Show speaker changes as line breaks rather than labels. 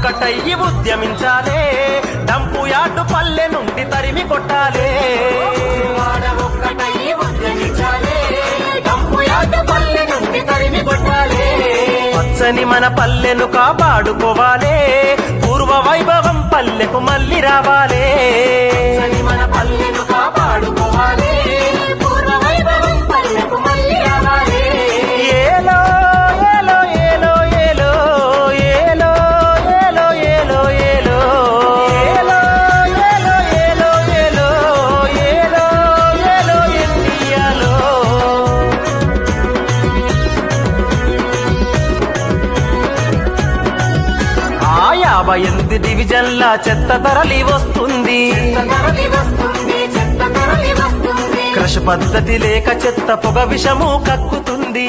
ఒక్కటయ్యి ఉద్యమించాలే. Dump yard పల్లె నుండి తరిమి కొట్టాలే.
ఒక్కటయ్యి ఉద్యమించాలే. డంపు యార్డు పల్లె నుండి తరిమి కొట్టాలే.
పచ్చని మన పల్లెను కాపాడుకోవాలే. పూర్వ వైభవం పల్లెకు మళ్ళీ రావాలే. యాభై ఎనిమిది డివిజన్ల చెత్త తరలి వస్తుంది.
చెత్త
కృషి పద్ధతి లేక చెత్త పొగ విషము కక్కుతుంది.